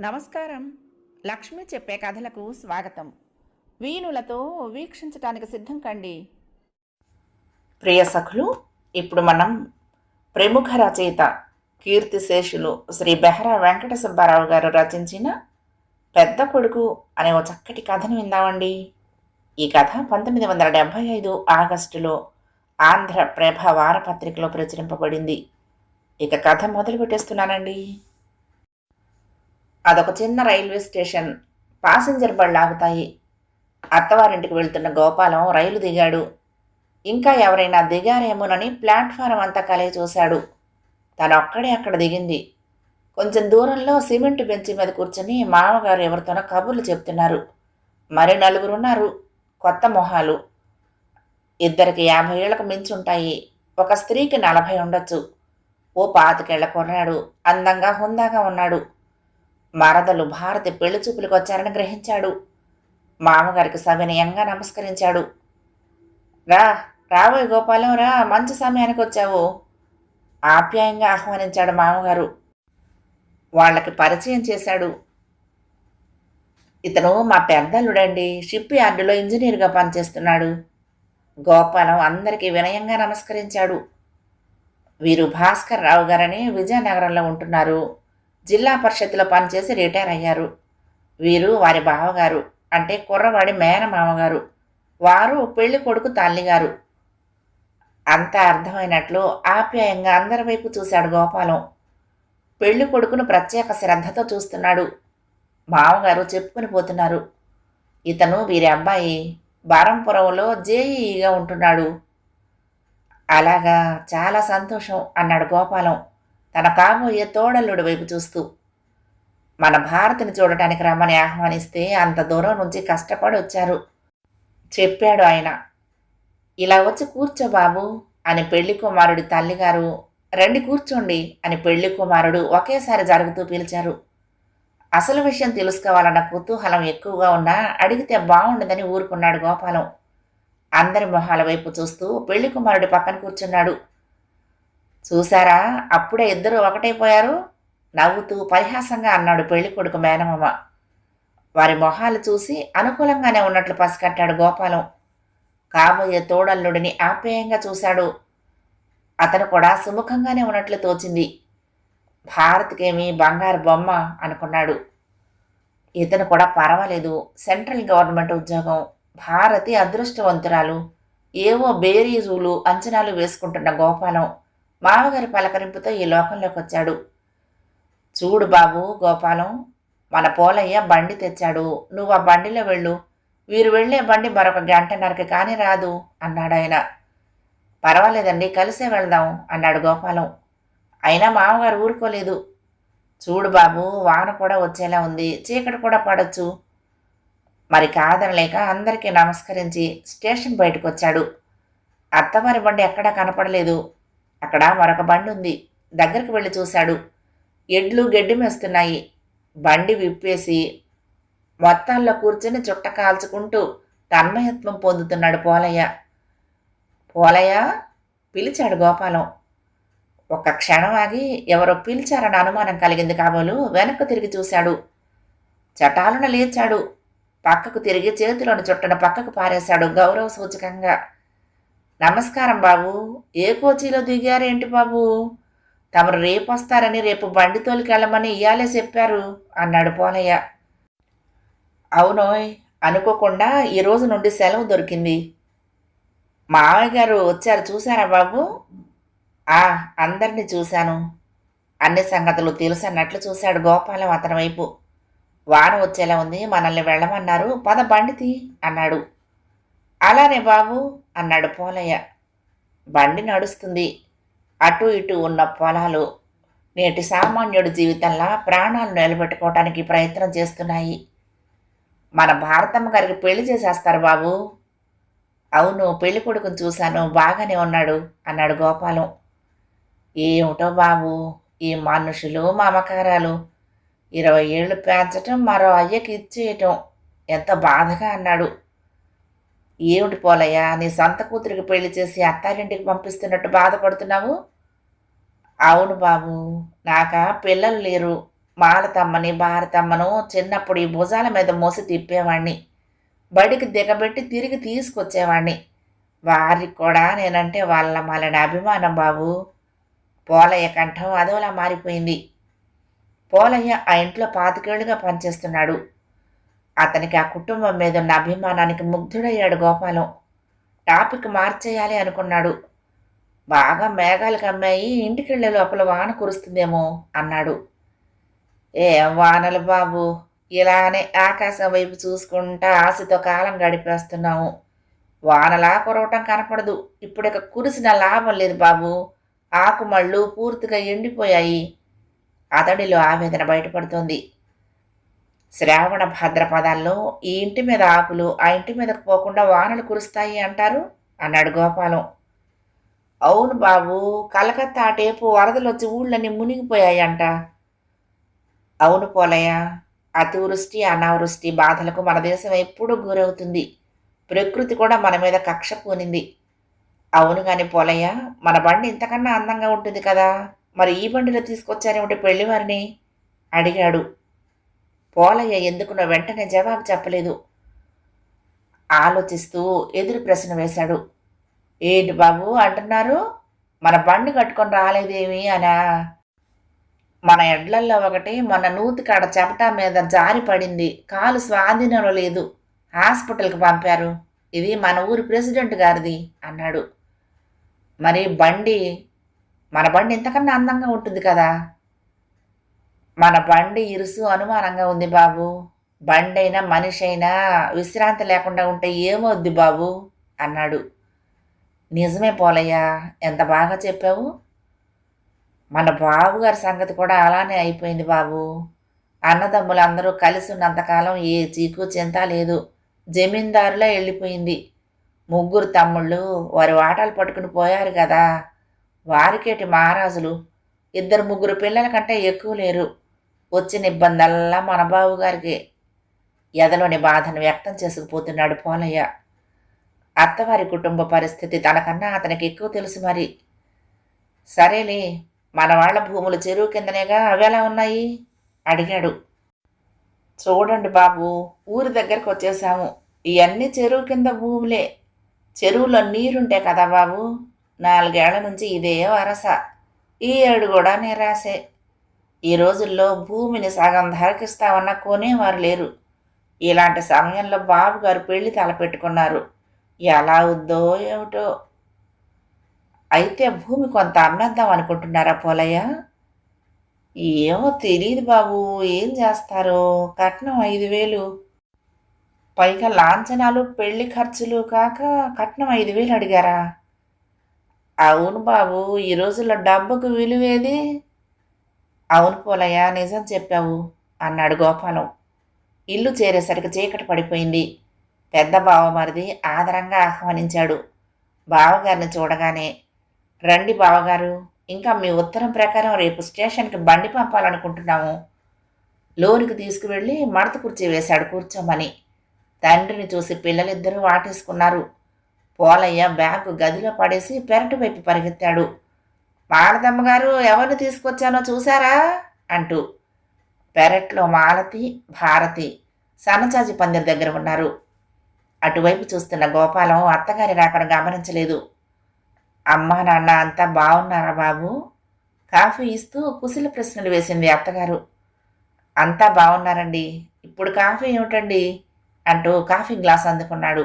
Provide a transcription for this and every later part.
నమస్కారం. లక్ష్మి చెప్పే కథలకు స్వాగతం. వీణులతో వీక్షించటానికి సిద్ధం కండి. ప్రియ సఖులు ఇప్పుడు మనం ప్రముఖ రచయిత కీర్తిశేషులు శ్రీ బెహరా వెంకట సుబ్బారావు గారు రచించిన పెద్ద కొడుకు అనే ఓ చక్కటి కథను విందామండి. ఈ కథ పంతొమ్మిది వందల డెబ్భై ఐదు ఆగస్టులో ఆంధ్ర ప్రభ వారపత్రికలో ప్రచురింపబడింది. ఇక కథ మొదలు పెట్టేస్తున్నానండి అదొక చిన్న రైల్వే స్టేషన్. పాసింజర్ బళ్ళు ఆగుతాయి. అత్తవారింటికి వెళ్తున్న గోపాలం రైలు దిగాడు. ఇంకా ఎవరైనా దిగారేమోనని ప్లాట్ఫారం అంతా కలయి చూశాడు. తను ఒక్కడే అక్కడ దిగింది. కొంచెం దూరంలో సిమెంట్ బెంచి మీద కూర్చొని మామగారు ఎవరితోనో కబుర్లు చెప్తున్నారు. మరి నలుగురున్నారు. కొత్త మొహాలు. ఇద్దరికి యాభై ఏళ్ళకు మించి ఉంటాయి ఒక స్త్రీకి నలభై ఉండొచ్చు. ఓ పాతికేళ్ళ కొన్నాడు అందంగా హుందాగా ఉన్నాడు. మరదలు భారతి పెళ్ళి చూపులకు వచ్చారని గ్రహించాడు. మామగారికి సవినయంగా నమస్కరించాడు. రా రాబోయ్ గోపాలం రా మంచి సమయానికి వచ్చావు. ఆప్యాయంగా ఆహ్వానించాడు మామగారు. వాళ్ళకి పరిచయం చేశాడు. ఇతను మా పెద్దల్లుడండి. షిప్ యార్డులో ఇంజనీర్గా పనిచేస్తున్నాడు. గోపాలం అందరికీ వినయంగా నమస్కరించాడు. వీరు భాస్కర్ రావు గారని విజయనగరంలో ఉంటున్నారు. జిల్లా పరిషత్లో పనిచేసి రిటైర్ అయ్యారు. వీరు వారి బావగారు అంటే కుర్రవాడి మేనమామగారు. వారు పెళ్ళి కొడుకు తల్లిగారు. అంతా అర్థమైనట్లు ఆప్యాయంగా అందరి వైపు చూశాడు గోపాలం. పెళ్ళి కొడుకును ప్రత్యేక శ్రద్ధతో చూస్తున్నాడు. మామగారు చెప్పుకుని పోతున్నారు. ఇతను వీరి అబ్బాయి బారంపురంలో జేఈగా ఉంటున్నాడు. అలాగా చాలా సంతోషం అన్నాడు గోపాలం తన కాబోయే తోడల్లుడి వైపు చూస్తూ. మన భారతిని చూడటానికి రమ్మని ఆహ్వానిస్తే అంత దూరం నుంచి కష్టపడి వచ్చారు. చెప్పాడు ఆయన. ఇలా వచ్చి కూర్చో బాబు అని పెళ్ళి కుమారుడి తల్లిగారు రండి కూర్చోండి అని పెళ్ళి కుమారుడు ఒకేసారి జరుగుతూ పిలిచారు. అసలు విషయం తెలుసుకోవాలన్న కుతూహలం ఎక్కువగా ఉన్నా అడిగితే బాగుండదని ఊరుకున్నాడు గోపాలం. అందరి మొహాల వైపు చూస్తూ పెళ్ళి కుమారుడి పక్కన కూర్చున్నాడు. చూశారా? అప్పుడే ఇద్దరు ఒకటైపోయారు. నవ్వుతూ పరిహాసంగా అన్నాడు పెళ్ళి కొడుకు మేనమామ. వారి మొహాలు చూసి అనుకూలంగానే ఉన్నట్లు పసికట్టాడు గోపాలం. కాబోయే తోడల్లుడిని ఆప్యాయంగా చూశాడు. అతను కూడా సుముఖంగానే ఉన్నట్లు తోచింది. భారత్కేమి బంగారు బొమ్మ అనుకున్నాడు. ఇతను కూడా పర్వాలేదు. సెంట్రల్ గవర్నమెంట్ ఉద్యోగం. భారతి అదృష్టవంతురాలు. ఏవో బేరీజులు అంచనాలు వేసుకుంటున్న గోపాలం. మామగారి పలకరింపుతో ఈ లోకంలోకి వచ్చాడు చూడు బాబు గోపాలం మన పోలయ్య బండి తెచ్చాడు. నువ్వు ఆ బండిలో వెళ్ళు. వీరు వెళ్ళే బండి మరొక గంటన్నరకి కానీ రాదు అన్నాడు ఆయన పర్వాలేదండి కలిసే వెళ్దాం అన్నాడు గోపాలం. అయినా మామగారు ఊరుకోలేదు. చూడు బాబు వాన కూడా వచ్చేలా ఉంది. చీకటి కూడా పడచ్చు. మరి కాదనలేక అందరికీ నమస్కరించి స్టేషన్ బయటకు వచ్చాడు అత్తవారి బండి ఎక్కడా కనపడలేదు. అక్కడ మరొక బండి ఉంది. దగ్గరికి వెళ్ళి చూశాడు. ఎడ్లు గడ్డి మేస్తున్నాయి. బండి విప్పేసి మొత్తాల్లో కూర్చొని చుట్ట కాల్చుకుంటూ తన్మయత్వం పొందుతున్నాడు పోలయ్య. పోలయ్య పిలిచాడు గోపాలం. ఒక్క క్షణం ఆగి ఎవరో పిలిచారన్న అనుమానం కలిగింది కాబోలు వెనక్కు తిరిగి చూశాడు. చటాలున లేచాడు. పక్కకు తిరిగి చేతిలోని చుట్టను పక్కకు పారేశాడు గౌరవ సూచకంగా. నమస్కారం బాబు ఏ కోచీలో దిగారేంటి బాబు? తమరు రేపు వస్తారని రేపు బండి తోలికెళ్ళమని ఇయాలే చెప్పారు అన్నాడు పోలయ్య. అవునోయ్ అనుకోకుండా ఈ రోజు నుండి సెలవు దొరికింది. మామయ్య గారు వచ్చారు చూసారా బాబు? ఆ అందరిని చూశాను. అన్ని సంగతులు తెలుసన్నట్లు చూశాడు గోపాలం అతని వైపు. వాన వచ్చేలా ఉంది మనల్ని వెళ్ళమన్నారు. పద బండితి అన్నాడు. అలానే బాబు అన్నాడు పోలయ్య. బండి నడుస్తుంది. అటు ఇటు ఉన్న పొలాలు నేటి సామాన్యుడి జీవితంలో ప్రాణాలు నిలబెట్టుకోవటానికి ప్రయత్నం చేస్తున్నాయి. మన భారతమ్మ గారికి పెళ్ళి చేసేస్తారు బాబు. అవును పెళ్ళి కొడుకుని చూశాను బాగానే ఉన్నాడు అన్నాడు గోపాలం. ఏమిటో బాబు? ఈ మనుషులు మమకారాలు. ఇరవై ఏళ్ళు పెంచటం మరో అయ్యకి ఇచ్చేయటం. ఎంత బాధగా అన్నాడు. ఏమిటి పోలయ్య నీ సొంత కూతురికి పెళ్ళి చేసి అత్తారింటికి పంపిస్తున్నట్టు బాధపడుతున్నావు? అవును బాబు నాక పిల్లలు లేరు. మాలతమ్మని భారతమ్మను చిన్నప్పుడు ఈ భుజాల మీద మోసి తిప్పేవాణ్ణి. బడికి దిగబెట్టి తిరిగి తీసుకొచ్చేవాణ్ణి. వారికి కూడా నేనంటే వాళ్ళ మళ్ళని అభిమానం బాబు. పోలయ్య కంఠం అదోలా మారిపోయింది. పోలయ్య ఆ ఇంట్లో పాతికేళ్ళుగా పనిచేస్తున్నాడు. అతనికి ఆ కుటుంబం మీద ఉన్న అభిమానానికి ముగ్ధుడయ్యాడు గోపాలం. టాపిక్ మార్చేయాలి అనుకున్నాడు. బాగా మేఘాలు కమ్మాయి ఇంటికెళ్ళే లోపల వాన కురుస్తుందేమో అన్నాడు. ఏ వానలు బాబు ఇలానే ఆకాశం వైపు చూసుకుంటా ఆశతో కాలం గడిపేస్తున్నాము. వానలా కురవటం కనపడదు. ఇప్పుడిక కురిసిన లాభం లేదు బాబు. ఆకుమళ్ళు పూర్తిగా ఎండిపోయాయి. అతడిలో ఆవేదన బయటపడుతోంది. శ్రావణ భాద్రపదాల్లో ఈ ఇంటి మీద ఆకులు ఆ ఇంటి మీదకు పోకుండా వానలు కురుస్తాయి అంటారు? అన్నాడు గోపాలం. అవును బాబు కలకత్తా టేపు వరదలు వచ్చి ఊళ్ళన్నీ అంట అవును పోలయ్య అతివృష్టి అనావృష్టి బాధలకు మన దేశం ఎప్పుడూ గురవుతుంది. ప్రకృతి కూడా మన మీద కక్ష పూనింది. అవును కానీ పోలయ్య మన బండి ఇంతకన్నా అందంగా ఉంటుంది కదా. మరి ఈ బండిలో తీసుకొచ్చారేమిటి పెళ్ళివారిని అడిగాడు. పోలయ్య ఎందుకునో వెంటనే జవాబు చెప్పలేదు. ఆలోచిస్తూ ఎదురు ప్రశ్న వేశాడు. ఏంటి బాబు అంటున్నారు? మన బండి కట్టుకొని రాలేదేమి అనా? మన ఎడ్లల్లో ఒకటి మన నూతి కాడ చెమట మీద జారి పడింది. కాలు స్వాధీనంలో లేదు. హాస్పిటల్కి పంపారు. ఇది మన ఊరి ప్రెసిడెంట్ గారిది అన్నాడు. మరి బండి మన బండి ఇంతకన్నా అందంగా ఉంటుంది కదా? మన బండి ఇరుసు అనుమానంగా ఉంది బాబు. బండి అయినా మనిషి అయినా విశ్రాంతి లేకుండా ఉంటే ఏమవుద్ది బాబు? అన్నాడు. నిజమే పోలయ్యా ఎంత బాగా చెప్పావు? మన బాబుగారి సంగతి కూడా అలానే అయిపోయింది బాబు. అన్నదమ్ములందరూ కలిసి ఉన్నంతకాలం ఏ చీకు చింత లేదు. జమీందారులే వెళ్ళిపోయింది. ముగ్గురు తమ్ముళ్ళు వారి వాటాలు పట్టుకుని పోయారు కదా. వారికేటి మహారాజులు? ఇద్దరు ముగ్గురు పిల్లల కంటే ఎక్కువ లేరు. వచ్చిన ఇబ్బందల్లా మన బావుగారికి ఎదలోని బాధను వ్యక్తం చేసుకుపోతున్నాడు పోలయ్య. అత్తవారి కుటుంబ పరిస్థితి తనకన్నా అతనికి ఎక్కువ తెలుసు మరి. సరేలే మన వాళ్ళ భూములు చెరువు కిందనేగా అవి ఎలా ఉన్నాయి? అడిగాడు. చూడండి బాబు ఊరి దగ్గరకు వచ్చేసాము. ఇవన్నీ చెరువు కింద భూములే. చెరువులో నీరుంటే కదా బాబు. నాలుగేళ్ళ నుంచి ఇదే వరస. ఈ ఏడు కూడా నిరాశే. ఈ రోజుల్లో భూమిని సగం ధరకిస్తామన్నా కొనేవారు లేరు. ఇలాంటి సమయంలో బాబు గారు పెళ్ళి తలపెట్టుకున్నారు. ఎలా అవుద్దో ఏమిటో. అయితే భూమి కొంత అమ్మేద్దాం అనుకుంటున్నారా పోలయ్య? ఏమో తెలియదు బాబు. ఏం చేస్తారో. కట్నం ఐదు వేలు. పైగా లాంఛనాలు పెళ్ళి ఖర్చులు కాక కట్నం ఐదు వేలు అడిగారా? అవును బాబు ఈ రోజుల్లో డబ్బుకు విలువేది? అవును పోలయ్య నిజం చెప్పావు అన్నాడు గోపాలం. ఇల్లు చేరేసరికి చీకటి పడిపోయింది. పెద్ద బావమరిది ఆదరంగా ఆహ్వానించాడు. బావగారిని చూడగానే రండి బావగారు ఇంకా మీ ఉత్తరం ప్రకారం రేపు స్టేషన్కి బండి పంపాలనుకుంటున్నాము. లోనికి తీసుకువెళ్ళి మడత కుర్చీ వేశాడు కూర్చోమని. తండ్రిని చూసి పిల్లలిద్దరూ వాటేసుకున్నారు. పోలయ్య బ్యాగ్ గదిలో పడేసి పెరటి వైపు పరిగెత్తాడు. మాలతమ్మ గారు ఎవరిని తీసుకొచ్చానో చూసారా అంటూ. పెరట్లో మాలతి భారతి సన్నచాజి పందిరి దగ్గర ఉన్నారు. అటువైపు చూస్తున్న గోపాలం అత్తగారి రాకడ గమనించలేదు. అమ్మా నాన్న అంతా బాగున్నారా బాబు? కాఫీ ఇస్తూ కుశల ప్రశ్నలు వేసింది అత్తగారు. అంతా బాగున్నారండి. ఇప్పుడు కాఫీ ఏమిటండి? అంటూ కాఫీ గ్లాస్ అందుకున్నాడు.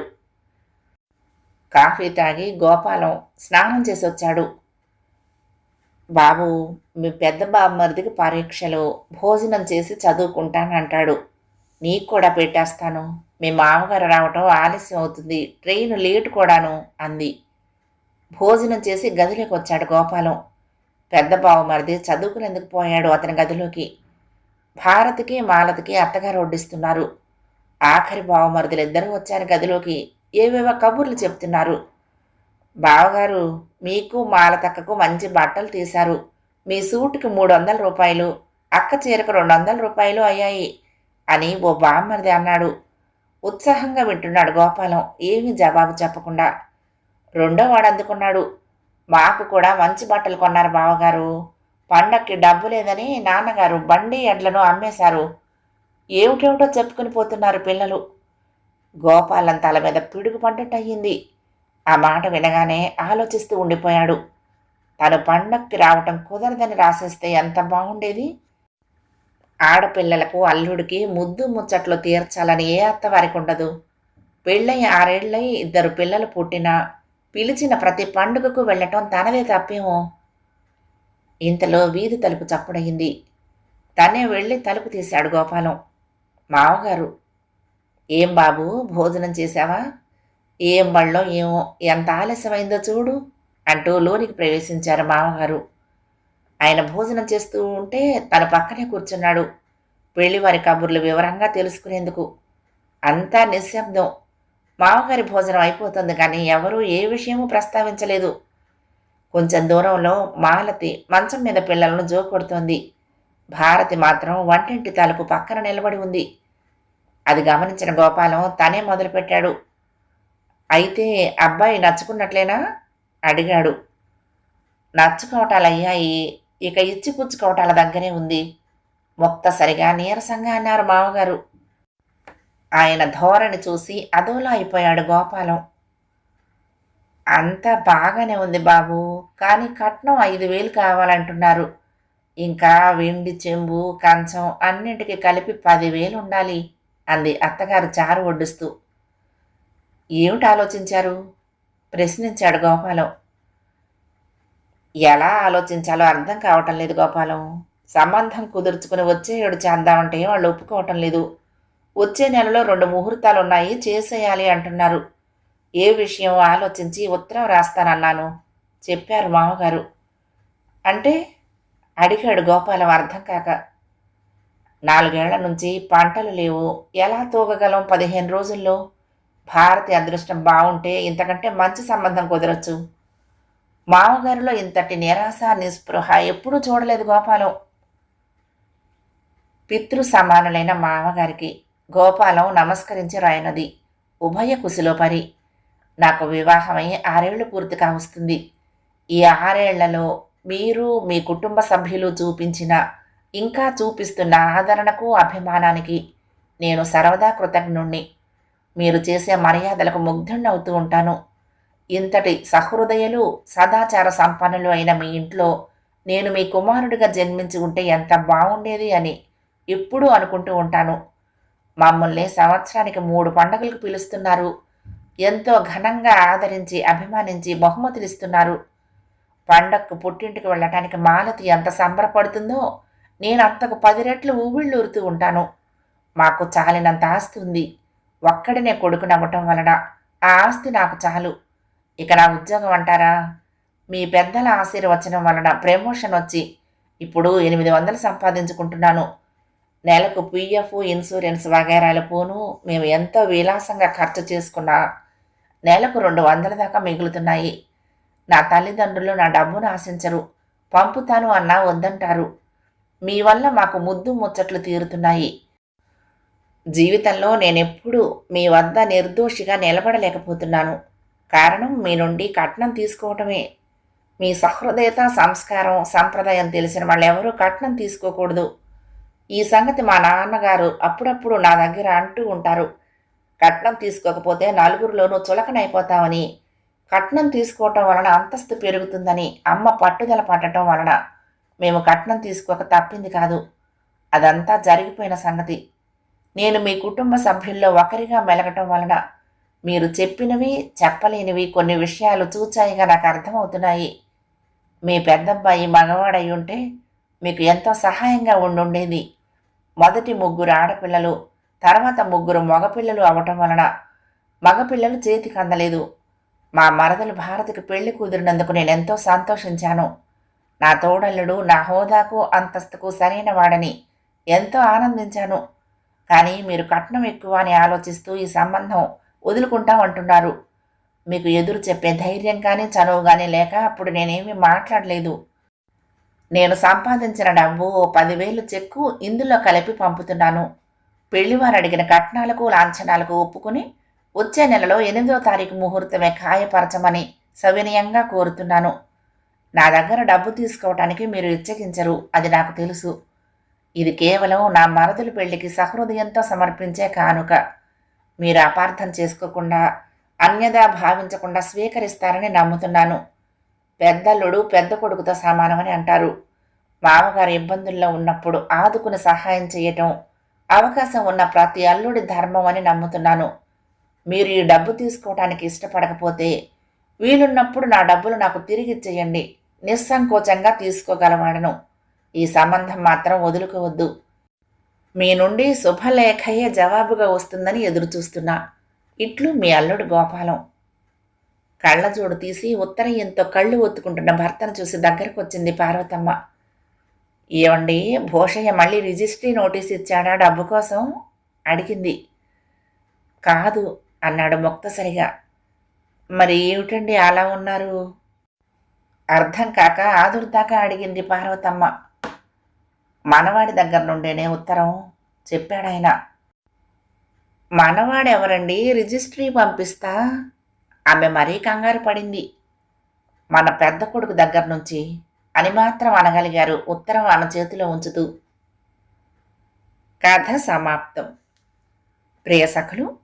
కాఫీ తాగి గోపాలం స్నానం చేసి వచ్చాడు. బాబు మీ పెద్ద బామ్మరిదికి పరీక్షలు భోజనం చేసి చదువుకుంటానంటాడు. నీకు కూడా పెట్టేస్తాను. మీ మామగారు రావటం ఆలస్యం అవుతుంది. ట్రైన్ లేటు కూడాను అంది. భోజనం చేసి గదిలోకి వచ్చాడు గోపాలం. పెద్ద బావమరిది చదువుకునేందుకు పోయాడు అతని గదిలోకి. భారతికి మాలతికి అత్తగారు వడ్డిస్తున్నారు. ఆఖరి బావమరిదులు ఇద్దరూ వచ్చారు గదిలోకి. ఏవేవో కబుర్లు చెప్తున్నారు. బావగారు మీకు మాలతక్కకు మంచి బట్టలు తీశారు. మీ సూటుకి మూడు వందల రూపాయలు అక్క చీరకు రెండు వందల రూపాయలు అయ్యాయి అని ఓ బామ్మరిది అన్నాడు. ఉత్సాహంగా వింటున్నాడు గోపాలం ఏమీ జవాబు చెప్పకుండా. రెండో వాడు అందుకున్నాడు. మాకు కూడా మంచి బట్టలు కొన్నారు బావగారు. పండక్కి డబ్బు లేదని నాన్నగారు బండి ఎడ్లను అమ్మేశారు. ఏమిటేమిటో చెప్పుకుని పోతున్నారు పిల్లలు. గోపాలం తల మీద పిడుగు పడ్డట్టయింది ఆ మాట వినగానే ఆలోచిస్తూ ఉండిపోయాడు. తను పండక్కి రావటం కుదరదని రాసేస్తే ఎంత బాగుండేది? ఆడపిల్లలకు అల్లుడికి ముద్దు ముచ్చట్లు తీర్చాలని ఏ అత్తవారికి ఉండదు. పెళ్ళై ఆరేళ్ళై ఇద్దరు పిల్లలు పుట్టినా పిలిచిన ప్రతి పండుగకు వెళ్ళటం తనదే తప్పేమో? ఇంతలో వీధి తలుపు చప్పుడయింది. తనే వెళ్ళి తలుపు తీశాడు గోపాలం. మావగారు ఏం బాబు భోజనం చేశావా? ఏం బళ్ళో ఏమో ఎంత ఆలస్యమైందో చూడు అంటూ లోనికి ప్రవేశించారు మామగారు. ఆయన భోజనం చేస్తూ ఉంటే తన పక్కనే కూర్చున్నాడు. పెళ్ళివారి కబుర్లు వివరంగా తెలుసుకునేందుకు. అంతా నిశ్శబ్దం. మామగారి భోజనం అయిపోతుంది కానీ ఎవరూ ఏ విషయమూ ప్రస్తావించలేదు. కొంచెం దూరంలో మాలతి మంచం మీద పిల్లలను జోకొడుతోంది. భారతి మాత్రం వంటింటి తలుపు పక్కన నిలబడి ఉంది. అది గమనించిన గోపాలం తనే మొదలుపెట్టాడు. అయితే అబ్బాయి నచ్చుకున్నట్లేనా? అడిగాడు. నచ్చుకోవటాలు అయ్యాయి ఇక ఇచ్చి పుచ్చుకోవటాల దగ్గరే ఉంది. మొత్తసరిగా నీరసంగా అన్నారు మామగారు. ఆయన ధోరణి చూసి అదోలా అయిపోయాడు గోపాలం. అంతా బాగానే ఉంది బాబు కానీ కట్నం ఐదు వేలు కావాలంటున్నారు. ఇంకా వెండి చెంబు కంచం అన్నింటికి కలిపి పదివేలు ఉండాలి అంది అత్తగారు చారు వడ్డిస్తూ. ఏమిటి ఆలోచించారు? ప్రశ్నించాడు గోపాలం. ఎలా ఆలోచించాలో అర్థం కావటం లేదు గోపాలం. సంబంధం కుదుర్చుకుని వచ్చే ఏడు చేద్దామంటే వాళ్ళు ఒప్పుకోవటం లేదు. వచ్చే నెలలో రెండు ముహూర్తాలు ఉన్నాయి చేసేయాలి అంటున్నారు. ఏ విషయం ఆలోచించి ఉత్తరం రాస్తానన్నాను చెప్పారు మామగారు. అంటే అడిగాడు గోపాలం అర్థం కాక నాలుగేళ్ళ నుంచి పంటలు లేవు. ఎలా తూగగలం పదిహేను రోజుల్లో? భారతి అదృష్టం బాగుంటే ఇంతకంటే మంచి సంబంధం కుదరచ్చు. మామగారిలో ఇంతటి నిరాశ నిస్పృహ ఎప్పుడూ చూడలేదు గోపాలం. పితృ సమానులైన మామగారికి గోపాలం నమస్కరించి రాయనది. ఉభయ కుశిలో పరి. నాకు వివాహమై ఆరేళ్ళు పూర్తి కావస్తుంది ఈ ఆరేళ్ళలో మీరు మీ కుటుంబ సభ్యులు చూపించిన ఇంకా చూపిస్తున్న ఆదరణకు అభిమానానికి నేను సర్వదా కృతజ్ఞుణ్ణి. మీరు చేసే మర్యాదలకు ముగ్ధుణ్ణవుతూ ఉంటాను. ఇంతటి సహృదయులు సదాచార సంపన్నులు అయిన మీ ఇంట్లో నేను మీ కుమారుడిగా జన్మించి ఉంటే ఎంత బాగుండేది అని ఎప్పుడూ అనుకుంటూ ఉంటాను. మమ్మల్ని సంవత్సరానికి మూడు పండగలకు పిలుస్తున్నారు. ఎంతో ఘనంగా ఆదరించి అభిమానించి బహుమతులు ఇస్తున్నారు. పండక్కు పుట్టింటికి వెళ్ళటానికి మాలతి ఎంత సంబరపడుతుందో నేను అంతకు పది రెట్లు ఊవిళ్ళూరుతూ ఉంటాను. మాకు చాలినంత ఆస్తి ఉంది. ఒక్కడినే కొడుకునవ్వటం వలన ఆ ఆస్తి నాకు చాలు. ఇక నా ఉద్యోగం అంటారా? మీ పెద్దల ఆశీర్వచనం వలన ప్రమోషన్ వచ్చి ఇప్పుడు ఎనిమిది వందలు సంపాదించుకుంటున్నాను. నెలకు పిఎఫ్ ఇన్సూరెన్స్ వగైరాల పోను. మేము ఎంతో విలాసంగా ఖర్చు చేసుకున్నా నెలకు రెండు వందల దాకా మిగులుతున్నాయి. నా తల్లిదండ్రులు నా డబ్బును ఆశించరు పంపుతాను అన్నా వద్దంటారు. మీ వల్ల మాకు ముద్దు ముచ్చట్లు తీరుతున్నాయి. జీవితంలో నేనెప్పుడు మీ వద్ద నిర్దోషిగా నిలబడలేకపోతున్నాను. కారణం మీ నుండి కట్నం తీసుకోవటమే. మీ సహృదయత సంస్కారం సంప్రదాయం తెలిసిన వాళ్ళెవరూ కట్నం తీసుకోకూడదు. ఈ సంగతి మా నాన్నగారు అప్పుడప్పుడు నా దగ్గర అంటూ ఉంటారు. కట్నం తీసుకోకపోతే నలుగురిలోనూ చులకనైపోతామని కట్నం తీసుకోవటం వలన అంతస్తు పెరుగుతుందని అమ్మ పట్టుదల పట్టడం వలన మేము కట్నం తీసుకోక తప్పింది కాదు. అదంతా జరిగిపోయిన సంగతి. నేను మీ కుటుంబ సభ్యుల్లో ఒకరిగా మెలగటం వలన మీరు చెప్పినవి చెప్పలేనివి కొన్ని విషయాలు చూచాయిగా నాకు అర్థమవుతున్నాయి. మీ పెద్దబ్బాయి మగవాడై ఉంటే మీకు ఎంతో సహాయంగా ఉండుండేది. మొదటి ముగ్గురు ఆడపిల్లలు తర్వాత ముగ్గురు మగపిల్లలు అవటం వలన మగపిల్లలు చేతికి అందలేదు. మా మరదలు భారతికి పెళ్ళి కుదిరినందుకు నేను ఎంతో సంతోషించాను. నా తోడల్లుడు నా హోదాకు అంతస్తుకు సరైన వాడని ఎంతో ఆనందించాను. కానీ మీరు కట్నం ఎక్కువ అని ఆలోచిస్తూ ఈ సంబంధం వదులుకుంటాం అంటున్నారు. మీకు ఎదురు చెప్పే ధైర్యం కానీ చనువు కానీ లేక అప్పుడు నేనేమీ మాట్లాడలేదు. నేను సంపాదించిన డబ్బు ఓ పదివేలు చెక్కు ఇందులో కలిపి పంపుతున్నాను. పెళ్ళివారు అడిగిన కట్నాలకు లాంఛనాలకు ఒప్పుకుని వచ్చే నెలలో ఎనిమిదో తారీఖు ముహూర్తమే ఖాయపరచమని సవినయంగా కోరుతున్నాను. నా దగ్గర డబ్బు తీసుకోవటానికి మీరు ఇచ్చగించరు అది నాకు తెలుసు. ఇది కేవలం నా మరదుల పెళ్ళికి సహృదయంతో సమర్పించే కానుక. మీరు అపార్థం చేసుకోకుండా అన్యదా భావించకుండా స్వీకరిస్తారని నమ్ముతున్నాను. పెద్దల్లుడు పెద్ద కొడుకుతో సమానమని అంటారు. మామగారు ఇబ్బందుల్లో ఉన్నప్పుడు ఆదుకుని సహాయం చేయటం అవకాశం ఉన్న ప్రతి అల్లుడి ధర్మం అని నమ్ముతున్నాను. మీరు ఈ డబ్బు తీసుకోవటానికి ఇష్టపడకపోతే వీలున్నప్పుడు నా డబ్బులు నాకు తిరిగి ఇచ్చేయండి. నిస్సంకోచంగా తీసుకోగలవాడను. ఈ సంబంధం మాత్రం వదులుకోవద్దు. మీ నుండి శుభలేఖయే జవాబుగా వస్తుందని ఎదురుచూస్తున్నా. ఇట్లు మీ అల్లుడు గోపాలం. కళ్ళజోడు తీసి ఉత్తరయ్యంతో కళ్ళు ఒత్తుకుంటున్న భర్తను చూసి దగ్గరకు వచ్చింది పార్వతమ్మ. ఏమండి భూషయ్య మళ్ళీ రిజిస్ట్రీ నోటీస్ ఇచ్చాడా డబ్బు కోసం? అడిగింది. కాదు అన్నాడు ముక్తసరిగా. మరి ఏమిటండి అలా ఉన్నారు? అర్థం కాక ఆదుర్దాకా అడిగింది పార్వతమ్మ. మనవాడి దగ్గర నుండేనే ఉత్తరం చెప్పాడాయన మనవాడెవరండి? రిజిస్ట్రీ పంపిస్తా? ఆమె మరీ కంగారు పడింది. మన పెద్ద కొడుకు దగ్గర నుంచి అని మాత్రం అనగలిగారు ఉత్తరం ఆమె చేతిలో ఉంచుతూ. కథ సమాప్తం. ప్రియసఖలు